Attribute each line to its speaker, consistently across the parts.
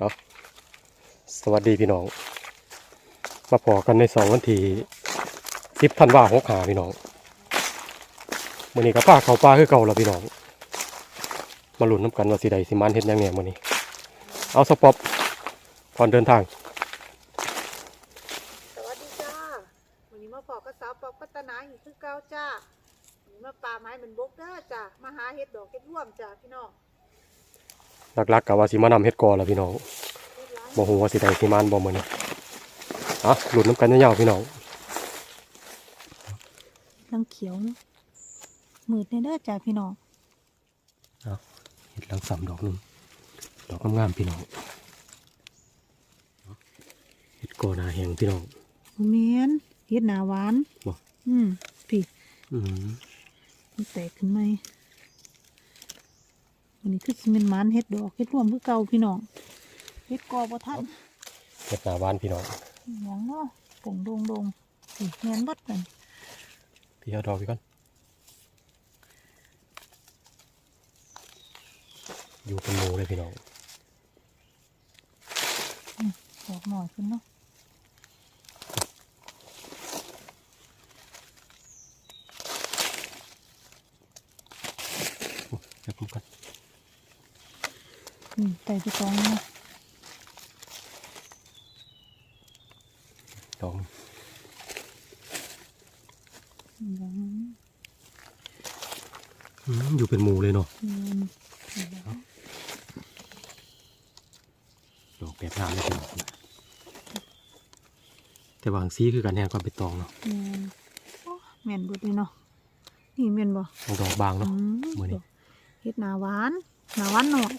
Speaker 1: เอาสวัสดีพี่น้อง มาพอกันในสองวันที่สิบธันวาหกหาพี่น้องมื่อนี้ก็ป้าเขาป้าคือเก่าแล้วพี่น้อง มาลุ้นน้ำกันว่าสิใดสิมันเห็นยังไงมื่อนี้ เอาสปอปก่อนเดินทาง
Speaker 2: สวัสดีจ้าวันนี้มาพอกับสาวปอกพัฒนาอยู่คือเก่าจ้าวันนี้มาป่าไม้เหมือนบกเด้อจ้ามาหาเห็ดดอกเห็ดร่วมจ้าพี่น้อง
Speaker 1: หลักๆกับว่าสิมานำเฮ็ดกอแล้วพี่น้อง
Speaker 2: เห็ดร้าย
Speaker 1: บ่ฮู้ว่าสิใดสิมันบ่มื้อนี้อะลุ้นน้ำกันยาวๆพี่น้อง
Speaker 2: น้ำเขียวเนาะมืดในเด้อจ้าพี่น้อง
Speaker 1: เห็ดลังสามดอกหนึงดอกงามๆพี่น้องเห็ดกอหนาแหงพี่น้อง
Speaker 2: เมียนเห็ดหนาหวาน
Speaker 1: บ่
Speaker 2: อืมพี่
Speaker 1: อืม
Speaker 2: มันแตกขึ้นไหมวันนี้คือสิเป็นหมันเห็ดดอกเห็ดร่วมคือเก่าพี่น้อง เห็ดกอบ่ทัน
Speaker 1: เห็ดหนาหวานพี่น้อง
Speaker 2: หยังเนาะผงโดงโดงๆพี่แมนเบดกัน
Speaker 1: พี่เอาดอกไปก่อน อยู่เป็นหมูเลยพี่น้อง
Speaker 2: ดอกหน่อยขึ้นเนาะ
Speaker 1: เดี๋ยวผมก่อน
Speaker 2: อืมไต่ไปตองเนาะ
Speaker 1: ดอกหนึ่ง
Speaker 2: หยัง
Speaker 1: อืมอยู่เป็นหมูเลยเนาะ
Speaker 2: อืม
Speaker 1: ดอกแบบงามเลยพี่น้องแต่วางซีคือกันแทนความเป็นตองเนาะ
Speaker 2: แม่นโอ้แม่นเบิดเลยเนาะนี่แม่นบ่
Speaker 1: เอาดอกบางเนาะ
Speaker 2: อื
Speaker 1: มื้อนี้
Speaker 2: เฮ็ดหนาหวานหนาหวานหน่อย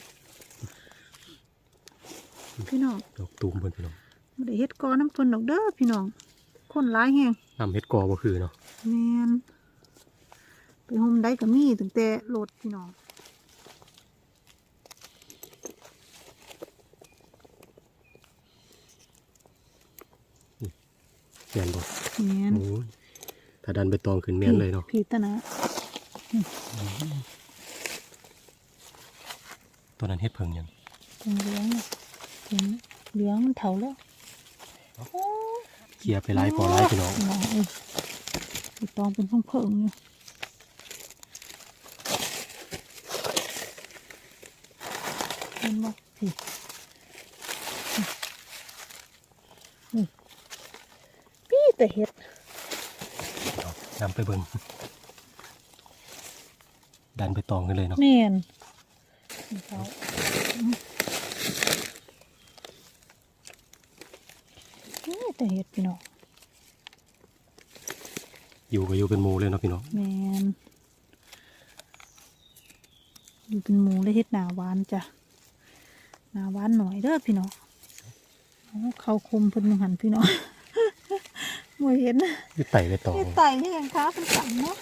Speaker 2: พี่น้อง
Speaker 1: ดอกตูมเพิ่นพี่น้อง
Speaker 2: บ่ได้เฮ็ดกอน้ำเพิ่นดอกเด้อพี่น้องคนหลายแฮง
Speaker 1: น้ำเห็ดกอบ่คือเนาะ
Speaker 2: แม่น ไปโฮมได้ก็มีตั้งแต่รถพี่น้อง
Speaker 1: แม่นบ่
Speaker 2: แม่น
Speaker 1: โอ้ยถ้าดันไปตองขึ้นแม่นเลยเนาะ
Speaker 2: พี่ตะนะ
Speaker 1: ตัวนั้นเฮ็ดเพิงยัง
Speaker 2: ตรงเหลืองน่ะเห็นไหมเหลืองมันเถาแล้วโอ้ย
Speaker 1: เคลียร์ไปไล่พอไล่พี่น้อง
Speaker 2: น้องเอ้ยไปตองเป็นเพิ่งๆอยู่เห็ นบ่พี่นี่พี่แต่เห็ด
Speaker 1: นำไปเบิ่งดันไปตองกันเลยเนาะ
Speaker 2: แม่นนี่เขานี่แต่เห็ดพี่น้อง
Speaker 1: อยู่ก็อยู่เป็นหมูเลยเนาะพี่น้อง
Speaker 2: แมนอยู่เป็นหมูได้เฮ็ดหนาหวานจ้ะห นาหวานหน่อยเด้อพี่น้องเอาเขาคมเพิ่นหันพี่น้องมวยเห็น
Speaker 1: อยู่ไต่ไปตอง
Speaker 2: เฮ็ดไต่นี่ยังค้าเป็นสันเนาะ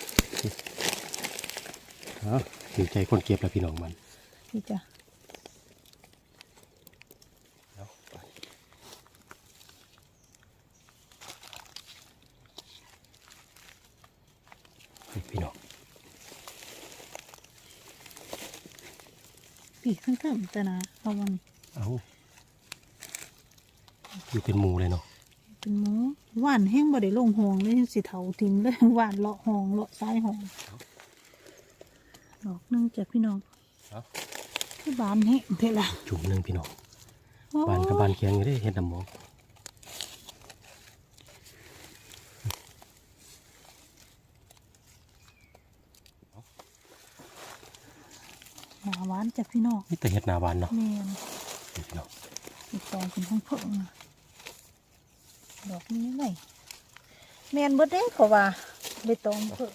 Speaker 1: ฮะถือใจคนเก็บแล้วพี่น้องมัน
Speaker 2: พี่จ้ะ
Speaker 1: นี่พี่น้อง
Speaker 2: พี่ข้างเทิงจ้ะนะ เอาวัน
Speaker 1: เอาอยู่เป็นหมูเลยเนาะ
Speaker 2: เป็นหมูหวานแห้งบ่ได้ลงหองเลยสิเถาทิมเลยหวานเลาะหองเลาะซ้ายหองดอกหนึงจ้ะพี่น้องคือบานแห้งเท่าล่ะ
Speaker 1: จุ่มหนึงพี่น้อง
Speaker 2: โอ้
Speaker 1: บานกับบานเคียงอยู่ได้เห็ดน้ำหมอง
Speaker 2: ห นาหวานจ้ะพี่น้อง
Speaker 1: นี่แต่เห็ดหนาบานเนาะ
Speaker 2: แม่น
Speaker 1: นี่พี่น้อง
Speaker 2: อีกตองเป็นห้องเพิ่งอะดอกนี้ไงแม่นเบิดเด้เขาว่าใบตองเพิ่ง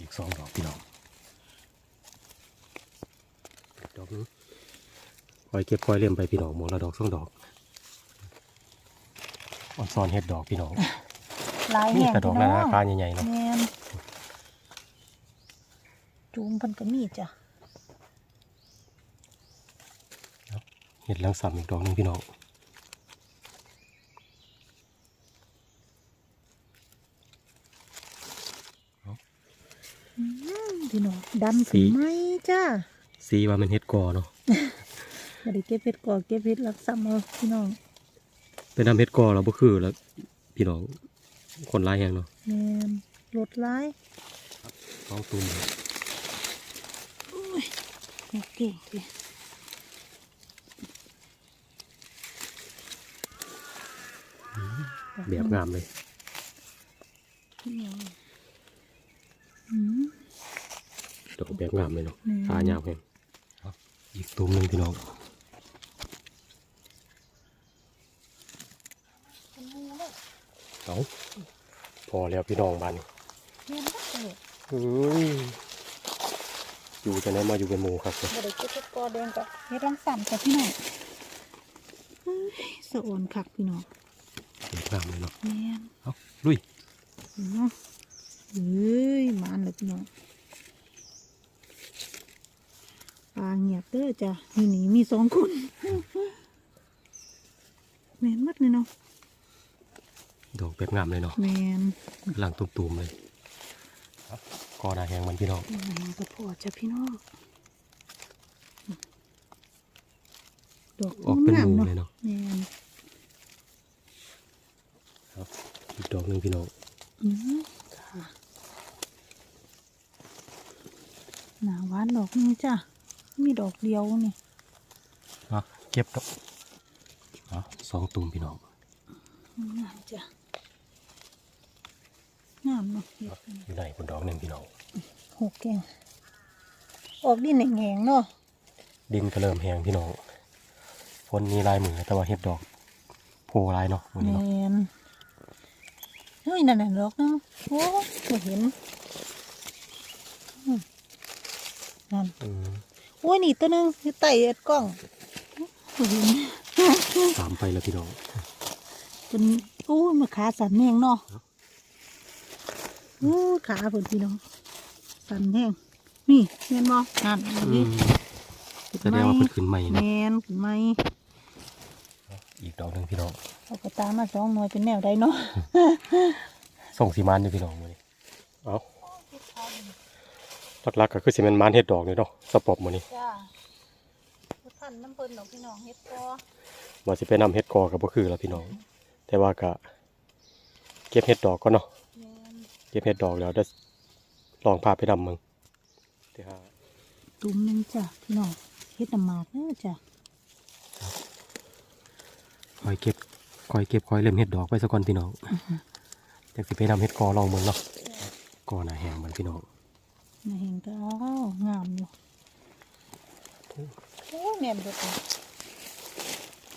Speaker 1: อีกสองดอกพี่น้องดอกนึงคอยเก็บคอยเลี่ยมไปพี่น้องหมดละดอกสองดอกออนซอนเห็ดดอกพี่น้อง
Speaker 2: ลาย
Speaker 1: นี่
Speaker 2: แห้ง
Speaker 1: กระดอก
Speaker 2: พี่
Speaker 1: นา
Speaker 2: น้อ
Speaker 1: นางคาใหญ่ๆเนาะ
Speaker 2: แม่นจูมเพันก็มีจ้ะ
Speaker 1: เห็ดลังสามอีกดอกหนึงพี่น้อง
Speaker 2: อืมพี่น้องดำ
Speaker 1: สี
Speaker 2: สีไหมจ้า
Speaker 1: สีว่ามันเฮ็ดกอเนาะ
Speaker 2: บ่ได้เก็บเห็ดก่อเก็บเห็ดรักซ้ำเอาพี่น้อง
Speaker 1: เป็นน้ำเฮ็ดกอแล้วบ่คือแล้วพี่น้อง คนหลายแฮงเนาะ
Speaker 2: แม่นรถร้าย
Speaker 1: สองตุ่ม
Speaker 2: โอเคโอเค
Speaker 1: แบบงามเลย
Speaker 2: พี่น้องอืม
Speaker 1: ดอกแบบงามเลยเนาะ
Speaker 2: อืม
Speaker 1: ตายาวแฮงเอาอีกตุ่มหนึงพี่น้อง เอาพอแล้วพี่น้องบ้านนี้
Speaker 2: แม่นบ่เลย
Speaker 1: เฮ้ยอยู่จะไหนมาอยู่เป็นหมู่ครับเนี่ย
Speaker 2: บ่ได้เก็บเห็ดก่อแดงกับเห็ดรังซ้ำจ้ะพี่น้องเฮ้ยสะอ่อนคักพี่น้อง
Speaker 1: แบบงามเลยเนาะ
Speaker 2: แม่น
Speaker 1: เอาลุย
Speaker 2: เนาะเฮ้ยมานเลยพี่น้องปลาเงียบเด้อจ้ะมีหนีมีสองคนแมนมัดเลยเนาะ
Speaker 1: ดอกแบบงามเลยเนาะ
Speaker 2: แมน
Speaker 1: หลังตุ่มๆเลยเอากอหนาแหงมันพี่น้อง
Speaker 2: มากระพอจ้ะพี่น้องดอก
Speaker 1: ออกเป็นห
Speaker 2: งาม
Speaker 1: มู่
Speaker 2: ๆ
Speaker 1: เลยเนาะ
Speaker 2: แมน
Speaker 1: ครับอีกดอกหนึ่งพี่น้อง
Speaker 2: อืมค่ะหนาหวานดอกนึงจ้ะมีดอกเดียวนี่
Speaker 1: เอาเก็บดอกเอาสองตุ่มพี่น้อง
Speaker 2: งามจ้ะ งามเนาะเห็ดอันนี้
Speaker 1: อยู่ไหนคนดอกหนึ่งพี่น้อง
Speaker 2: หกแกงออกดินแหงๆเนาะ
Speaker 1: ดินก็เริ่มแห้งพี่น้องฝนมีลายมือแต่ว่าเห็ดดอกโพลายเนาะวัน
Speaker 2: แม
Speaker 1: นี้เนาะ
Speaker 2: นเฮ้ยนั่นน่ะดอกนึงโอ้ไม่เห็นอืมนั่น
Speaker 1: อืม
Speaker 2: โอ้ยนี่ตัวหนึงอยู่ใต้เอ็ดกล้องบ่เห็น
Speaker 1: สามไปแล้วพี่น้อง
Speaker 2: เป็นโอ้ยมาขาสั่นแห้งเนาะ โอ้ยขาเพิ่นพี่น้องสั่นแห้งนี่แม่นบ่นั่น
Speaker 1: อื
Speaker 2: นี่
Speaker 1: มแสดงว่าเพิ่นขึ้นใหม่
Speaker 2: แม
Speaker 1: เนาะ
Speaker 2: นขึ้นไหม
Speaker 1: อีกดอกหนึ่งพี่น้อง
Speaker 2: เอากระตามาสองหน่วยเป็นแนวใดเนาะ
Speaker 1: ส่งสีมันอยู่พี่น้องวันนี้เอาหลักๆก็คือสิแมันมันเห็ดดอกนี่เนาะสปอบมื้อนี้
Speaker 2: จ้าพันน้ำเพิ่นดอกพี่น้องเฮ็ดพอ
Speaker 1: ว่าสิไปนำเห็ดกอก็บ่คือแล้วพี่น้อง แต่ว่าก็เก็บเห็ดดอกก็เนาะ
Speaker 2: แม่น
Speaker 1: เก็บเห็ดดอกแล้วได้ลองพาไปดำมึงที่ห้า
Speaker 2: ตุ่มหนึงจ้ะพี่น้องเฮ็ดน้ำหมากเด้อจ้ะ
Speaker 1: คอยเก็บคอยเก็บคอยเล่มเห็ดดอกไว้สักก่อนพี่น้องจังสิไปนำเห็ดกอลองมึงเนาะกอหนาแหงเหมือนพี่น้อง
Speaker 2: น่าเห็นก็อ้าวงามอยู่โอ้ยแม่นเบิดเลย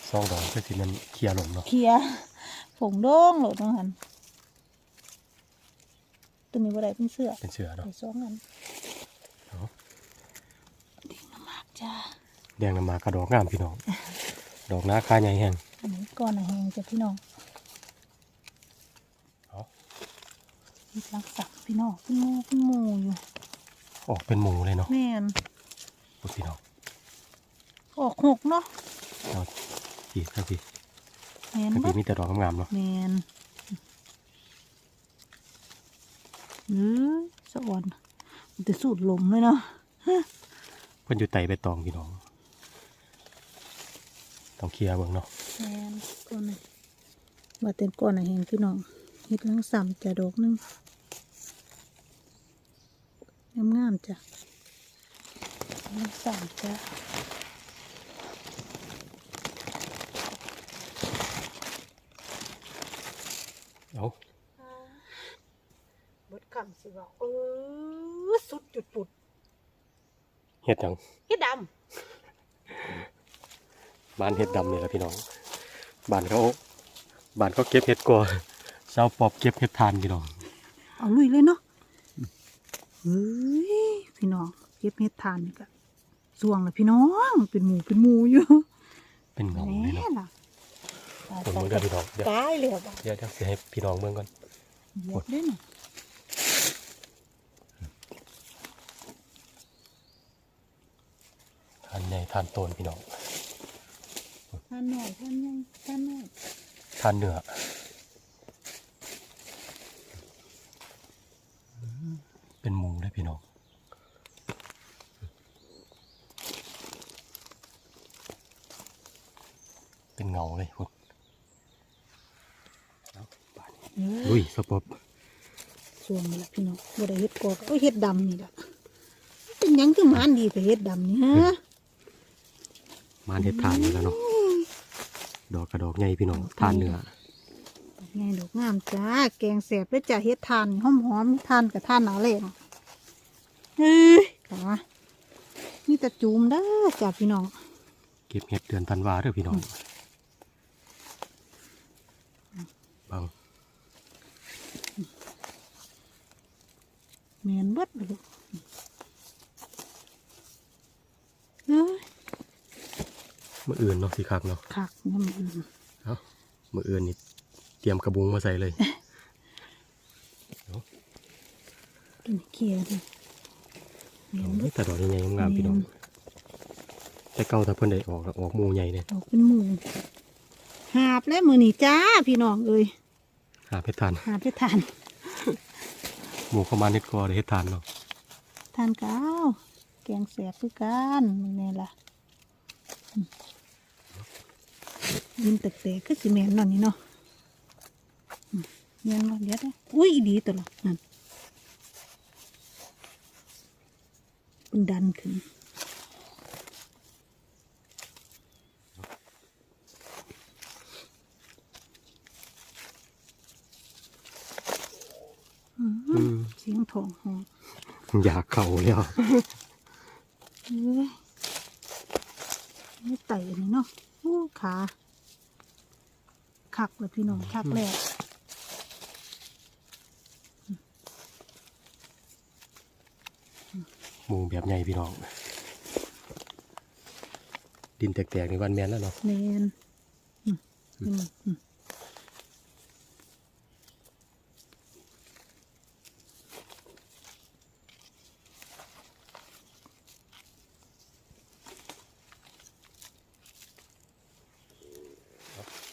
Speaker 1: ซองดอกก็สิมันเคลียร์ลงเนาะ
Speaker 2: เคลียร์ผงโดงโหลดน้องหัน ตัวนี้บ่ได้เป็นเสื้อ
Speaker 1: เป็นเสือเนาะ
Speaker 2: ใส่สองอัน
Speaker 1: เอา
Speaker 2: ดิ่งน้ำหมากจ้า
Speaker 1: แดงน้ำมากระดอกงามพี่น้อง ดอกหน้าคาใหญ่แห้ง
Speaker 2: อันนี้ก้อนน่ะแหงจ้ะพี่น้อง
Speaker 1: เอา
Speaker 2: มีรักสักพี่น้องเป็นหมูเป็นหมูอยู่
Speaker 1: ออกเป็นหมูเลยเนาะ
Speaker 2: แม่น
Speaker 1: พูดพี่น้อง
Speaker 2: ออกหกเนาะ
Speaker 1: เอาพี่ถ้าพี่
Speaker 2: แม่น
Speaker 1: ถ้า
Speaker 2: เบิ
Speaker 1: พี่
Speaker 2: ด
Speaker 1: มีแต่ดอกงามๆเนาะ
Speaker 2: แมนอื อสะอ่อน มันจะสูดลมเลยเนาะ
Speaker 1: เพิ่นอยู่ไตใบตองพี่น้อง ต้องเคลียร์เบิ่งเนาะ
Speaker 2: แมนก้อนน่ะว่าเต็มก้อนน่ะเห็นพี่น้องเห็ดลังซ้ำจะดอกหนึงงามงามๆจ้ะลังซ้ำจ้ะ
Speaker 1: เอา
Speaker 2: บดคำสิว่าเออสุดจุดปุด
Speaker 1: เห็ดหยัง
Speaker 2: เฮ็ดด
Speaker 1: บ้านเห็ดดำนี่แหละพี่น้องบ้านเขาบ้านเขาเก็บเห็ดกอชาวปอบเก็บเห็ดทานพี่น้องำ
Speaker 2: เอาลุยเลยเนาะเฮ้ยพี่น้องเก็บเฮ็ดทานนี่ก็สวงละพี่น้องเป็นหมูเป็นหมูอยู่
Speaker 1: เป็นเงาเลยเนาะ
Speaker 2: ล่ะ
Speaker 1: ผมเบิ่งกันพี่น้องเดี๋ยว
Speaker 2: ตายเลยอะ
Speaker 1: เดี๋ยวเดี๋ยวสิให้พี่น้องเบิ่งก่อน
Speaker 2: เหยียบด้วยน่ะ
Speaker 1: ใหญ่ทานต้นพี่น้อง
Speaker 2: ทานหน่อยทานใหญ่ทานหน่อย
Speaker 1: ทานเหนือเป็นมูงได้พี่น้องเป็นเงาเลย
Speaker 2: คุณอุ้ย
Speaker 1: สปอบ
Speaker 2: สวงนี่ละพี่น้องบ่ได้เห็ดกอกก็เห็ดดำนี่ละเป็นยังคือมานดีแต่เห็ดดำนี่ฮะา
Speaker 1: นเฮ็ดทานนี่แล้วเนาะดอกกระดอกใหญ่พี่น้องทานเนื้อ
Speaker 2: ไงดอกงามจ้าแกงแสบแล้วจ้าเฮ็ดทานหอมหอมๆทานกับทานหนาแรงเฮ้ยค่ะนี่แต่จูมเด้อจ้าพี่น้อง
Speaker 1: เก็บเห็ดเดือนธันวาเด้อพี่น้องบัง
Speaker 2: แมนเบิดเลยลูกเอ้ย
Speaker 1: มื้ออื่นเนาะสิคักเนาะ
Speaker 2: คักน้ำอื่น
Speaker 1: เอ้ามื้ออื่นนี่เตรียมกระบุงมาใส่เลย
Speaker 2: กินเคียเลยแมนเบิ
Speaker 1: นี่
Speaker 2: ด
Speaker 1: แต่ดอกใหญ่ๆงามๆพี่น้องแต่เก่าถ้าเพิ่นได้ออกก็ออกหมู่ใหญ่เนี่ย
Speaker 2: ออกเป็นหมูหาบและมือนี่จ้าพี่น้องเอ้ย
Speaker 1: หาเฮ็ดทาน
Speaker 2: หาบจะทาน
Speaker 1: หมู่เข้ามาเฮ็ดกอได้เฮ็ดทานเนาะ
Speaker 2: ทานก้าวแกงแสบคือกันมึงไงล่ะอืม ยินแตกๆคือสิแมนนั่นนี่เนาะอืมแมนมาเดี๋ยวนะอุ้ยอีดีตัวละนั่นมันดันขึ้นอืม
Speaker 1: อืม
Speaker 2: เสียงทองหอง
Speaker 1: อยากเข้าแล้ว
Speaker 2: เอ้ยนี่ไต่อันนี้เนาะอู้ขา คักเลยพี่น้องคักแรก
Speaker 1: หมู่แบบใหญ่พี่น้อง ดินแตกๆนี่วันแม่นแล้วเนาะ
Speaker 2: แมนอืมอืมอืม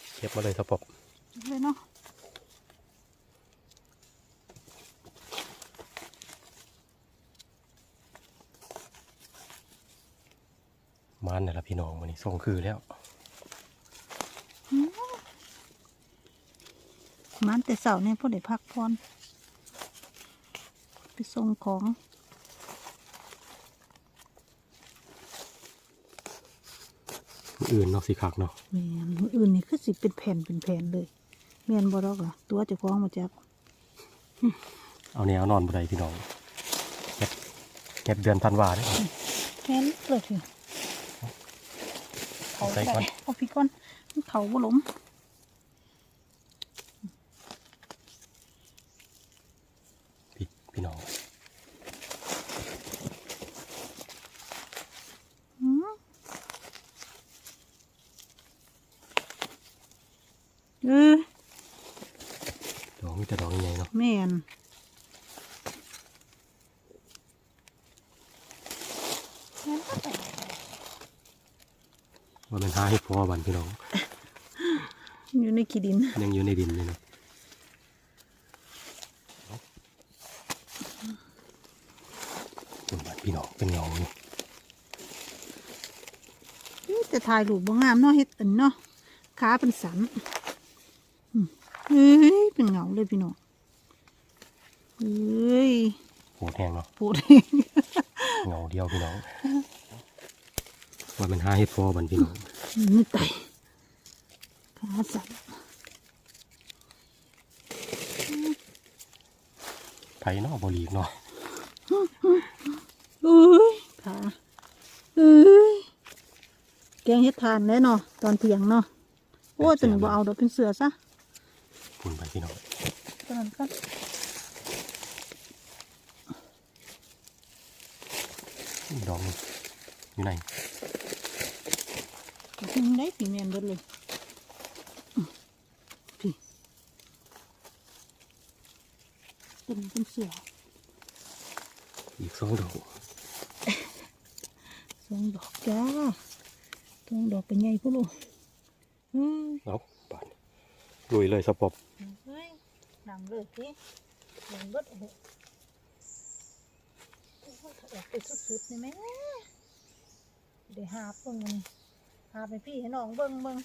Speaker 1: เก็บมาเลยสปอบ
Speaker 2: เลยเนาะ
Speaker 1: มันนี่นละพี่น้องมันนี่ส่งคือแล้ว
Speaker 2: อืมมันแต่เสาเนี่ยพอได้พักพรไปส่งของ
Speaker 1: อื่นเนาะสีขักเนาะ
Speaker 2: แมนมืออื่นนี่คือสิเป็นแผ่นเป็นแผ่นเลยแมนบอรอกเหรอตัวเจะคล้าของมาจาก
Speaker 1: เอาแนวนอนบ่ได้พี่น้องเก็บเก็บเดือนธันวาเด้อ
Speaker 2: แมนเลยเถอะเขา
Speaker 1: ใส่ก่อน
Speaker 2: เอาพี่ก่อนมันเขาบ่หลม
Speaker 1: พี่พี่น้อง
Speaker 2: อืมเออ
Speaker 1: ดอกมีแต่ดอกใหญ่ๆเนาะ
Speaker 2: แม่น
Speaker 1: ว่ามันหาให้พ อบันพี่น้อง
Speaker 2: อยู่ในขี้ดิน
Speaker 1: ยังอยู่ในดินเลยเนาะคุณบันพี่น้องเป็นเงาอยู่
Speaker 2: นี่จะถ่ายรูปบ่งามเนาะเฮ็ดอันเนาะขาเป็นสันอืมเฮ้ยเป็นเหงาเลยพี่น้องเฮ้ย
Speaker 1: โหดแห้งเนาะ
Speaker 2: พูด
Speaker 1: เงาเดียวพี่น้องว่ามันหาให้พอบันพี่น้อง
Speaker 2: นี่ไตขาสัน
Speaker 1: ไผเนาะบรีกเนาะ
Speaker 2: เอ้ยขาเอ้ยแกงเฮ็ดทานแน่เนาะตอนเที่ยงเนาะโอ้ยตัวนี้บ่เอาดอกเป็นเสือซะ
Speaker 1: คุณบันพี่น้อง
Speaker 2: ตัวนั้นก็
Speaker 1: ดอกนี้อยู่ไหน
Speaker 2: ถึง ได้ปีเมียนเบิดเลยอืมพี่ตัวนี้เป็นเสือ
Speaker 1: อีกสองดอก
Speaker 2: สองดอกจ้าสองดอกเป็นไงพ่อลูกเฮ้ย
Speaker 1: เอาบานลุยเลยสปอบ
Speaker 2: เฮ้ยดำเลยพี่ดำเบิดเลยโอ้ยถ้าออกไปสุดๆนี่แม่เดี๋ยวหาบเบิ่งมัน หาบไปพี่ให้น้องเบิ่งเบิ่ง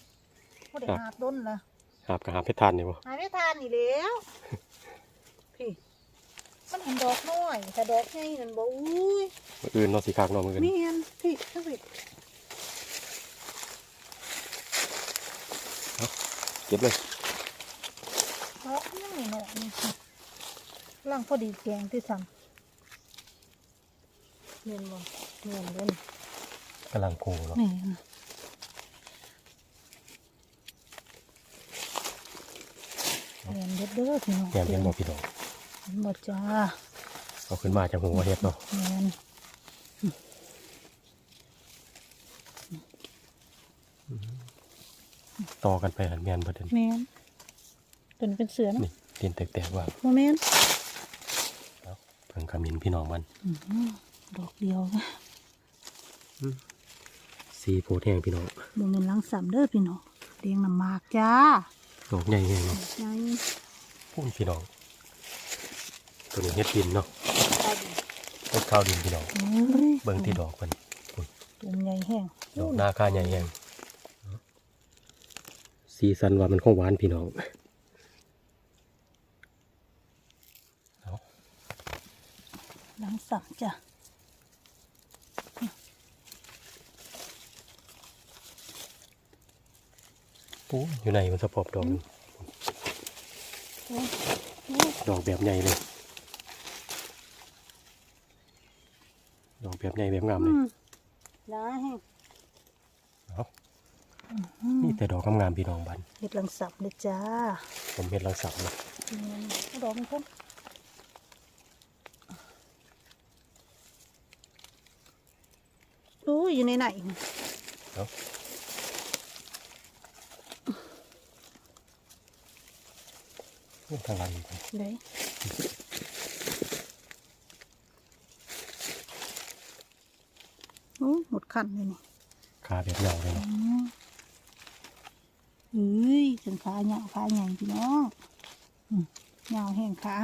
Speaker 2: บ่ได้
Speaker 1: ครับ
Speaker 2: หาบต้นละ
Speaker 1: หาบกับหาบเพชรทานนี่บ่
Speaker 2: หาไม่ทานนี่แล้วพี่มันเห็นดอกน้อยแต่ดอกใหญ่นั่นบ่อุ้ย
Speaker 1: มื้ออื่นเนาะสิคากเนาะมื้ออื่น
Speaker 2: เมียนพี่ถ้าพี่
Speaker 1: เก็บเลย
Speaker 2: ดอกยังนี่เนาะนี่ค่ะล่างพอดีแกงที่ซ้ำเมียนบ่เมียนเล่น
Speaker 1: กำลังโกเนาะ
Speaker 2: แม่น เมียนเด็ดเด้อพี่น้อง
Speaker 1: แม่นเห็นบ่พี่น้อง
Speaker 2: เห็นบ่จ้า
Speaker 1: เอาขึ้นมาจากหัวเฮ็ดเนาะ
Speaker 2: แม่น
Speaker 1: ต่อกันไปหันแม่นบ่เด้อ
Speaker 2: แม่นเป็นเป็นเสือเนาะ
Speaker 1: นี่ดินแตกๆว่า
Speaker 2: บ่แม่น
Speaker 1: เพิ่งขมิ้นพี่น้องมัน
Speaker 2: อื้อหือดอกเดียวนะ
Speaker 1: สีโพธิ์แห้งพี่น้อง
Speaker 2: บ่แม่นหลังสามเด้อพี่น้องเลี้ยงน้ำหมากจ้า
Speaker 1: ดอกใหญ่แห้งเนาะ
Speaker 2: ใหญ่
Speaker 1: พุ่นพี่น้อง ตัวนี้เฮ็ดดินเนาะ
Speaker 2: ตาดี
Speaker 1: เฮ็ดข้าวดินพี่น้อง
Speaker 2: เอ้ย
Speaker 1: เบิ่งที่ดอกมันพุ่น
Speaker 2: ตุ่มใหญ่แห้ง
Speaker 1: ดอกหน้าค่าใหญ่แห้งสีสันว่ามันคงหวานพี่น้องเอา
Speaker 2: หลังสามจ้ะ
Speaker 1: ปูอยู่ในมันสะพอบดอกนี่
Speaker 2: โอ้ยโอ้ย
Speaker 1: ดอกแบบใหญ่เลย ดอกแบบใหญ่แบบงามเลย
Speaker 2: อืมหนาแห้ง
Speaker 1: เอา
Speaker 2: อื้อหือ
Speaker 1: นี่แต่ดอกงามๆพี่น้องบัน
Speaker 2: เฮ็ดหลังสับเลยจ้า
Speaker 1: ผมเฮ็ดรังสับเลย
Speaker 2: แม่นเอาดอกมันพุ่นโอ้ยอยู่ในไหนนี่
Speaker 1: เอา ทางหลังอีก
Speaker 2: เด้โอ้หมดขันเลยนี่
Speaker 1: ขาแบบยาวเลยเนาะ
Speaker 2: เอ้ยถึงขาเหยาวขาใหญ่พี่น้องอืมเหยาวแห้งขา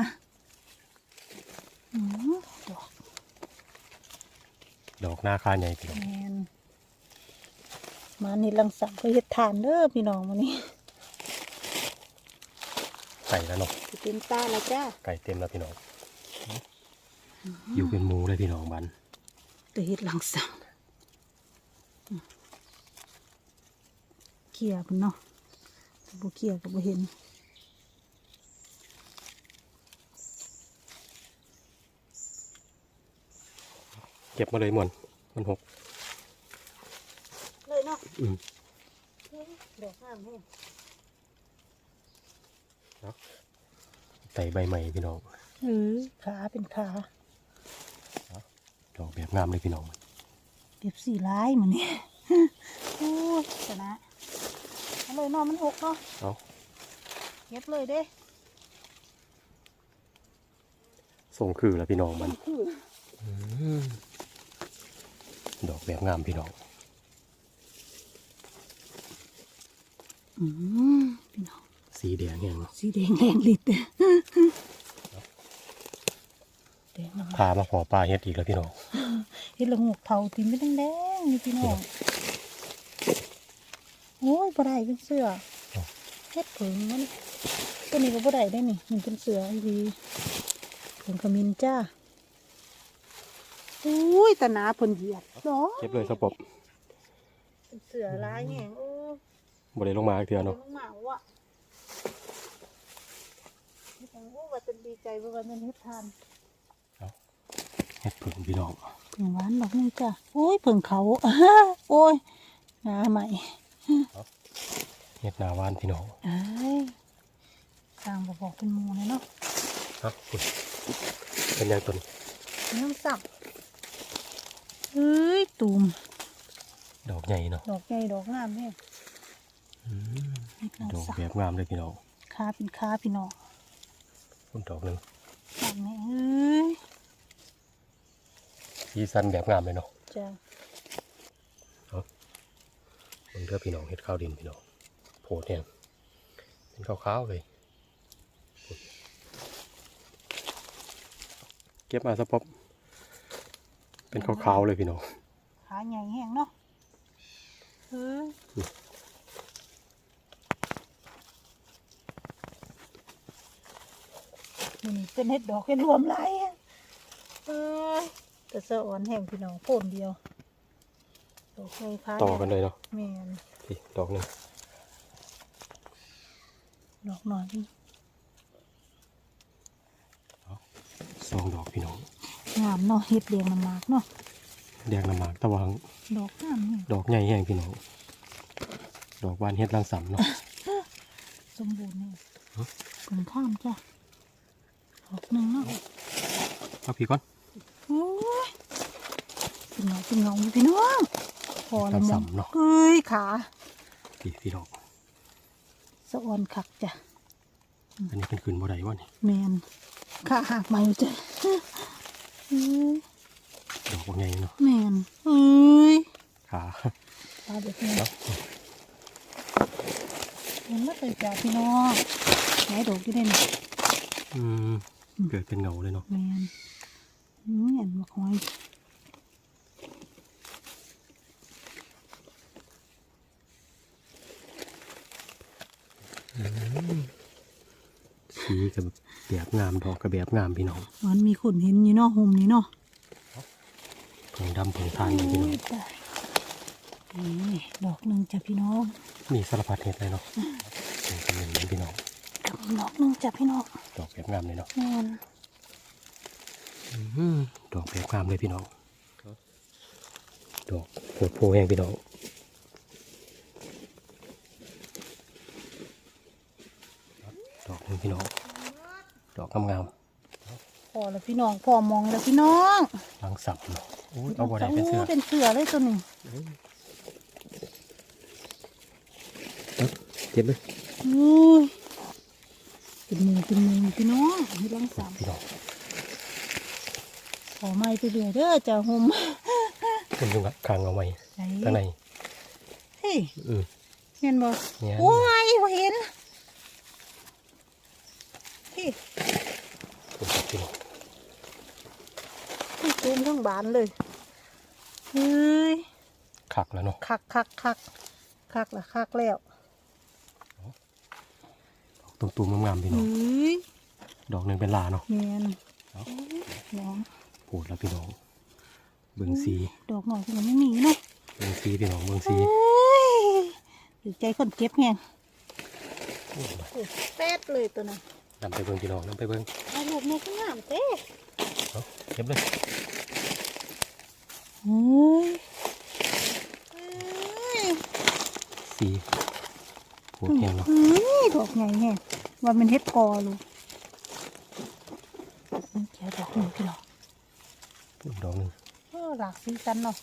Speaker 2: อืมดอก
Speaker 1: ดอกหน้าค่าใหญ่พี่น้อง
Speaker 2: แมนมานี่ลังสังก็เฮ็ดทานเด้อพี่น้องมานี่
Speaker 1: ไก่แล้วเนาะ
Speaker 2: สิเต็มตาแล้วจ้า
Speaker 1: ไก่เต็มแล้วพี่น้องอยู่เป็นหมูเลยพี่น้องบัน
Speaker 2: แต่เฮ็ดลังสังอืมเขี่ยพุ่นเนาะถ้าบ่เขี่ยก็บ่เห็น
Speaker 1: เก็บมาเลยมวนมันหก
Speaker 2: เลยเนาะ
Speaker 1: อืม
Speaker 2: ดอกงามแห้ ง
Speaker 1: ไต่ใบใหม่พี่น้อง
Speaker 2: เออขาเป็นขา
Speaker 1: ดอกแบบงามเลยพี่น้อง
Speaker 2: เก็บสีร้ายมันนี่โอ้ยชนะเอาเลยเนาะมันหกเนาะ
Speaker 1: เอา
Speaker 2: เก็บเลยเด้
Speaker 1: ส่งคือแล้วพี่น้องมัน
Speaker 2: คือ
Speaker 1: ดอกแบบงามพี่น้อง
Speaker 2: อืมพี่น้อง
Speaker 1: สีแดงแห้งเนาะ
Speaker 2: สีแดงแรงลิดเด้แดงน้ำ
Speaker 1: พามาขอปลาเฮ็ดอีกแล้วพี่น้อง
Speaker 2: เฮ็ดละงกเทาตีนไม่แดงๆนี่พี่น้องโอ้ยบ่ได้เป็นเสือเฮ็ดผึ่งมันตัวนี้ก็บ่ได้ได้นี่มันเป็นเสืออีดีผงขมิ้นจ้าอุ้ยตะหนาเพิ่นเหยียดดอก
Speaker 1: เก็บเลยสปบ
Speaker 2: เป็นเสือร้ายแหงโอ้
Speaker 1: บ่ได้ลงมาอีกเทื่อเนาะ
Speaker 2: ลงมาว่ะนี่จัง โอ้ว่าจะดีใจว่าวันนี้เฮ็ดทาน
Speaker 1: เฮ็ดผึ่งพี่น้อง
Speaker 2: ผึ่งหวานดอกนึงจ้ะโอ้ยผึ่งเขาโอ้ยงาใหม่
Speaker 1: เฮ็ดหน้าหวานพี่น้อง
Speaker 2: เอ้ยสร้างบอกบอกเป็นหมูเลยเนาะ
Speaker 1: ครับเป็นยังต้น
Speaker 2: น้ำสับเอ้ยตูม
Speaker 1: ดอกใหญ่เนาะ
Speaker 2: ดอกใหญ่ดอกงามเนี่ย
Speaker 1: อืม
Speaker 2: นี่กำลัง
Speaker 1: ดอก
Speaker 2: สับ
Speaker 1: แบบงามเลยพี่น้อง
Speaker 2: ขาเป็นขาพี่น้อง
Speaker 1: ต้นดอกหนึง
Speaker 2: สับนี่เอ้ย
Speaker 1: สีสันแบบงามเลยเนาะ
Speaker 2: จ้ะ
Speaker 1: มันเลือพี่น้องเฮ็ดข้าวดินพี่น้องโพดเนี่ยเป็นขาวๆเลย เก็บมาสปบเป็นขาวๆเลยพี่น้อง
Speaker 2: ขาใหญ่แห้งเนาะเอ้ย นี่เป็นเห็ดดอกเห็ดรวมหลายอะเอ้ยแต่สะอ่อนแห้งพี่น้องโพ่นเดียวดอกไม้ค้า
Speaker 1: ต่อกันเลยเนาะ
Speaker 2: แม่น
Speaker 1: พี่ดอกหนึง
Speaker 2: ดอกหน่อยนี่
Speaker 1: สองดอกพี่น้อง
Speaker 2: งามเนาะเห็ดเรียงน้ำหมากเนาะ
Speaker 1: แดงน้ำหมากตะวัง
Speaker 2: ดอกงามนี่
Speaker 1: ดอกใหญ่แห้งพี่น้องดอกบานเฮ็ดรังสรรค์เนาะ
Speaker 2: สมบูรณ์นี่
Speaker 1: ฮะ
Speaker 2: คนข้ามจ้ะดอก หนึ่งเนาะ
Speaker 1: เอาพี่ก่อน
Speaker 2: โอ้ยเป็นเงาเป็นเงาอยู่พี่น้องพอ
Speaker 1: รั
Speaker 2: ละ
Speaker 1: ง
Speaker 2: ม
Speaker 1: สร
Speaker 2: อ
Speaker 1: รงค์เนาะ
Speaker 2: เอ้ยขา
Speaker 1: พี่พี่ดอก
Speaker 2: สะอ่อนคักจ้ะ
Speaker 1: อันนี้เป็นคืนบ่ได้วะนี่
Speaker 2: แมนขาหักมาอยู่จ้ะเอ้ย
Speaker 1: ดอกบ่ใหญ่เนาะ
Speaker 2: แมนเอ้ย
Speaker 1: ขา
Speaker 2: ตาเด็กนี่
Speaker 1: เนาะ
Speaker 2: เห็นแล้วเลยจ้ะพี่น้องไหนดอกอยู่ได้นี่
Speaker 1: อืม เกิดเป็นเงาเลยเนาะ
Speaker 2: แมนอืมเห็นมาคอย
Speaker 1: สีกับแบบงามดอกกับแบบงามพี่น้อง
Speaker 2: มันมีคนเห็นอยู่เนาะห่มนี่เนาะ
Speaker 1: ผงดำผงทานเลยพี่น้อง
Speaker 2: โยตายนี่ดอกหนึ่งจ้ะพี่น้อง
Speaker 1: มีสารพัดเห็ดเลยเนาะเป็นคำหนึ่งพี่น้อง
Speaker 2: ดอกหนึ่งจ้ะพี่น้อง
Speaker 1: ดอกแบบงามเลยเนาะ
Speaker 2: แมน
Speaker 1: อืมดอกแบบงามเลยพี่น้องดอกโผดโพแห้งพี่น้องดอกหนึงพี่น้องดอกงาม
Speaker 2: พอแล้วพี่น้องพอมองแล้วพี่น้อง
Speaker 1: ๆรังสับเนาะอุ้ยเอาบ่ได้เป็นเสื้อ
Speaker 2: โเป็นเสือเลยตัวนี้
Speaker 1: เก็บเลย
Speaker 2: อุ้ยเป็นหมือเป็นหมือพี่น้องมีรังสาม
Speaker 1: พี่น้อง
Speaker 2: ขอไม้ไปเรื่อยเด้อจ้าห่ม
Speaker 1: เป็นยุงอะคางเอาไว้
Speaker 2: ไหน
Speaker 1: ข้างใน
Speaker 2: เฮ้ย
Speaker 1: อืม
Speaker 2: เห็นบ่
Speaker 1: เนี่ย
Speaker 2: โอ้ยบ่เห็นเฮ้ย
Speaker 1: คุณครับพี่น้อง
Speaker 2: ตูมทั้งบานเลยเฮ้ย
Speaker 1: ขักแล้วเนาะ
Speaker 2: คักคักคักคักละคักแล้ว
Speaker 1: ตุ่มๆงามๆพี่น้
Speaker 2: เฮ้
Speaker 1: อง
Speaker 2: ย
Speaker 1: ดอกหนึ่งเป็นลาเนาะ
Speaker 2: แมน
Speaker 1: เอา
Speaker 2: น้อง
Speaker 1: โผดแล้วพี่น้อง เบิ่งสี
Speaker 2: ดอกหน่อยก็ยังไม่มีเนาะ
Speaker 1: เบิ่งสีพี่น้องเบิ่งสี
Speaker 2: เฮ้ยถือใจคนเก็บแฮงแป๊ดเลยตัวนั้น
Speaker 1: นำไปเบิ่งพี่น้องนำไปเบิ่ง
Speaker 2: เอาลูกแม่ก็งามเต้
Speaker 1: เอาเก็บเลย
Speaker 2: เฮ้ยเฮ้ย
Speaker 1: สีโผดแห้งเนาะ
Speaker 2: เฮ้ยดอกใหญ่แฮง ว่ามันเฮ็ดกอลูกนี่แค่ดอกหนึ่งพี่น้อง
Speaker 1: อีกดอกหนึ่ง
Speaker 2: เออหลากสีสันเนาะ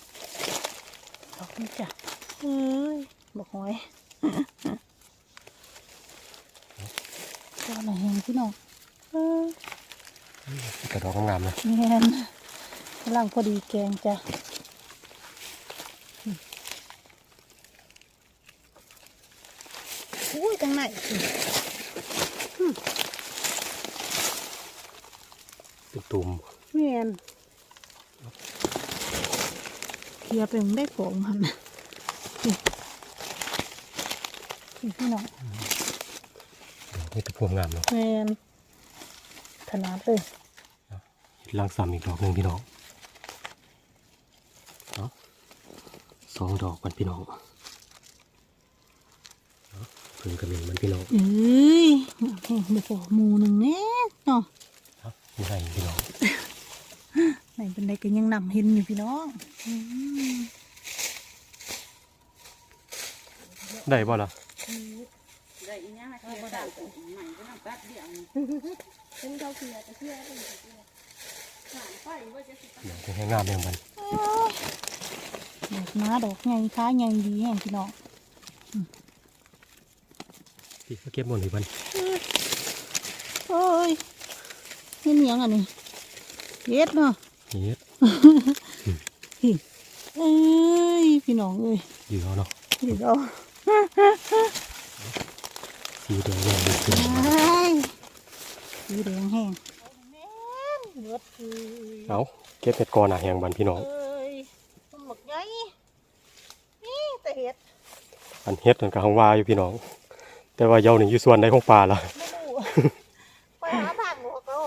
Speaker 2: ดอกนี้จ้ะเฮ้ยบอกหอยตัวไหนเห็นพี่น้องเออ
Speaker 1: กระดอกงามๆนะ
Speaker 2: แม่นกำลังพอดีแกงจ้ะอุ้ยจังไหนสิ
Speaker 1: ตุ่ม
Speaker 2: แม่นเคลียร์ไปมึงได้โผงหันน่ะนี่นี่พี่น้อง
Speaker 1: ๆนี่ตะพวงงามเนาะ
Speaker 2: แม่นขนาดเลย
Speaker 1: เห็ดลังซ้ำอีกดอกหนึ่งพี่น้องเอาสองดอกกันพี่น้องเอาเพิ่งกระเมนมันพี่น้อง
Speaker 2: เอ้ยงามแห้งเดี๋ยวขอหมูหนึ่งแน่เนาะ
Speaker 1: เอานี่ให้พี่น้อง
Speaker 2: ไหนเป็นไรก็ยังนำเห็นอยู่พี่น้องอืม
Speaker 1: ได้บ่ล่ะ
Speaker 3: ได้อีหยังมาเทียบกันใหม่ก็น้ำตัดเดียวนี่เป็นเขาเทียจะเทียเป็นเทียหานไปว่าจะสิ
Speaker 1: เดี๋ยวจะให้งามอย่างมัน
Speaker 2: ดอกม้าดอกใหญ่ค้าใหญ่ดีแห่งพี่น้อง
Speaker 1: พี่ก็เก็บหมดเลยมัน
Speaker 2: โอ้ยเห็นหยังอันนี้เย็ดเนาะ
Speaker 1: เฮ็ด
Speaker 2: พี่เอ้ยพี่น้องเอ้ย
Speaker 1: อยู่เอาเนาะ
Speaker 2: เดี๋ยวเอา
Speaker 1: สีแดงแดงดีขึ้น
Speaker 2: ไอ้สีแดงแห้งเลือดคือ
Speaker 1: เอาเก็บเห็ดก่อนหนาแหงบันพี่น้อง
Speaker 2: เอ้ยมันหมกใหญ่นี่แต่เห็ด
Speaker 1: อันเฮ็ดนั่นก็ของว่าอยู่พี่น้อง แต่ว่าเยาวนี่อยู่ส่วนใดของป่าล่ะ
Speaker 2: ไปหาผ่านหมวเรา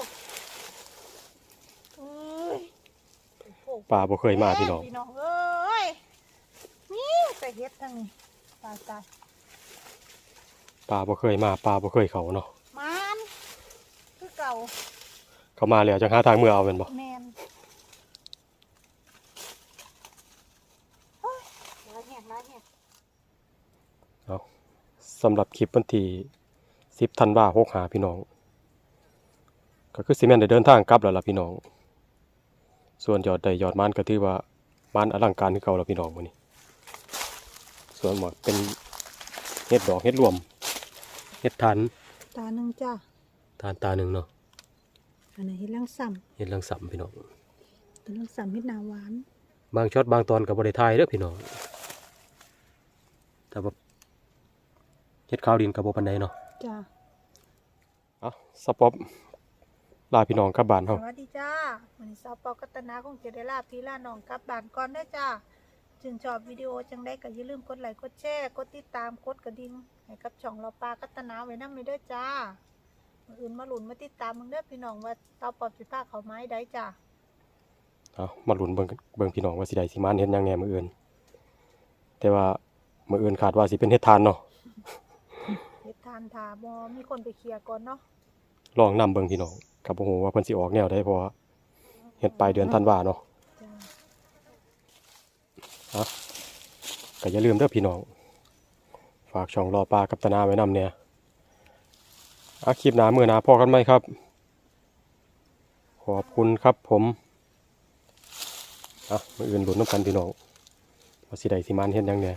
Speaker 1: ป่าบ่เคยมาพี่น้อง
Speaker 2: พี่น้องเอ้ยนี่ใส่เฮ็ดทั้งนี้ตายตาย
Speaker 1: ป่าบ่เคยมาป่าบ่เคยเขาเนาะ
Speaker 2: มันคือเก่า
Speaker 1: เขามาแล้วจังหาทางเมื่อเอาเป็นบ่
Speaker 2: แมน
Speaker 1: สำหรับคลิปวันที่10ธันวาคม65พี่น้อง ก็คือสิแม่นได้เดินทางกลับแล้วล่ะพี่น้อง ส่วนยอดได้ยอดมันก็ถือว่ามันอลังการคือเก่าแล้วพี่น้องมื้อนี้ ส่วนหมดเป็นเฮ็ดดอกเฮ็ดรวมเฮ็ดทัน
Speaker 2: ตาหนึ่งจ้า
Speaker 1: ทานตาหนึ่งเนาะ
Speaker 2: อันไหนเฮ็ดลังซ้
Speaker 1: เฮ็ดลังสัมพี่น้องำ
Speaker 2: ตัวลังซ้ำเฮ็ดหนาหวาน
Speaker 1: บางช็อตบางตอนกับบริทายเด้อพี่น้องแต่ว่าเฮ็ดข้าวดินกับโบปันไดเนาะ
Speaker 2: จ้า
Speaker 1: เอาสปอปลาพี่น้องกลับบ้าน
Speaker 2: ส
Speaker 1: เฮา
Speaker 2: วัสดีจ้าวันนี้สาวปอกัตนาคงจะได้ลาพี่ลาน้องกลับบ้านก่อนเด้อจ้าจึงชอบวิดีโอจังได้ก็อย่าลืมกดไลค์กดแชร์กดติดตามกดกระดิ่งให้กับช่องเราปลากัตนาไว้นำเลยเด้อจ้ามื้ออื่นมาหลุนมาติดตามมึงเด้อพี่น้องว่าสาวปอสิพาเขาไม้ได้จ้า
Speaker 1: เอามาลุ้นเบิ่งเบิ่งพี่น้องว่าสิได้สิมานเฮ็ดหยังแหน่มื้ออื่น แต่ว่ามื้ออื่นคาดว่าสิเป็นเฮ็ดทานเนาะ
Speaker 2: เฮ็ดทานถาบอมีคนไปเคลียร์ก่อนเนาะ
Speaker 1: ลองนํเบิ่งพี่น้องก็บ่ฮู้ว่าเพิ่นสิออกแนวใดเพราะว่าเฮ็ดปลายเดือนธันวาเนาะ
Speaker 2: จ้า
Speaker 1: ก็อย่าลืมเด้อพี่น้อง ฝากช่องรอปลากับตนาไว้นำเนี่ยอาคลิปหน้ามื้อหน้าพอกันไหมครับ ขอบคุณครับผมอะมื้ออื่นลุ้นนํกันพี่น้องว่าสิได้สิมานเฮ็ดหยังแหน่